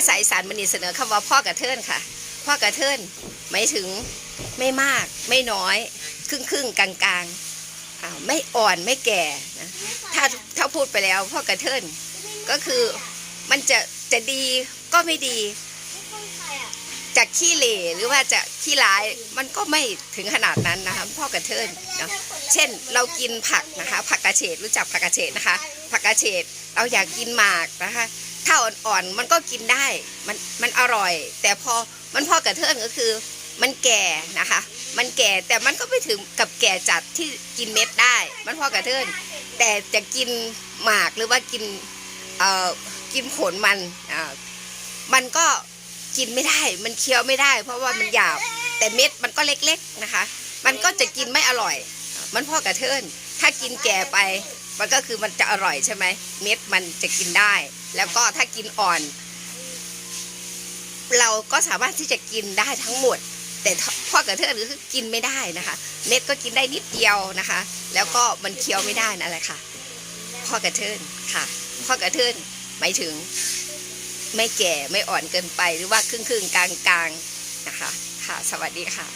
าษาอีสานมันนี่เสนอคำว่าพ่อกระเทินค่ะ พ่อกระเทินหมายถึงไม่มากไม่น้อย ครึ่งครึ่งกลางกลางไม่อ่อนไม่แก่นะถ้าถ้าพูดไปแล้วพ่อกระเทินก็คือมันจะจะดีก็ไม่ดีจะขี้เหร่หรือว่าจะขี้ร้ายมันก็ไม่ถึงขนาดนั้นนะคะพ่อกระเทินเนาะเช่นเรากินผักนะคะ ผักกระเฉดรู้จักผักกระเฉดนะคะ ผักกระเฉดเราอยากกินหมากนะคะ ถ้าอ่อนๆมันก็กินได้ มันมันอร่อย แต่พอมันพ่อกระเทินก็คือ มันแก่นะคะ มันแก่แต่มันก็ไม่ถึงกับแก่จัดที่กินเม็ดได้ มันพ่อกระเทินแต่จะกินหมากหรือว่ากินเอ่อกินผลมันอ่ามันก็กินไม่ได้ มันเคี้ยวไม่ได้ เพราะว่ามันหยาบแต่เม็ดมันก็เล็กๆนะคะ มันก็จะกินไม่อร่อย มันพ่อกระเทินถ้ากินแก่ไป มันก็คือมันจะอร่อยใช่ไหมเม็ดมันจะกินได้ แล้วก็ถ้ากินอ่อน เราก็สามารถที่จะกินได้ทั้งหมด แต่พ่อกระเทินก็คือกินไม่ได้นะคะ เม็ดก็กินได้นิดเดียวนะคะ แล้วก็มันเคี้ยวไม่ได้นั่นแหละค่ะพ่อกระเทินค่ะพ่อกระเทินหมายถึงไม่แก่ไม่อ่อนเกินไปหรือว่าครึ่งครึ่งๆกลางกลางๆนะคะ ค่ะสวัสดีค่ะ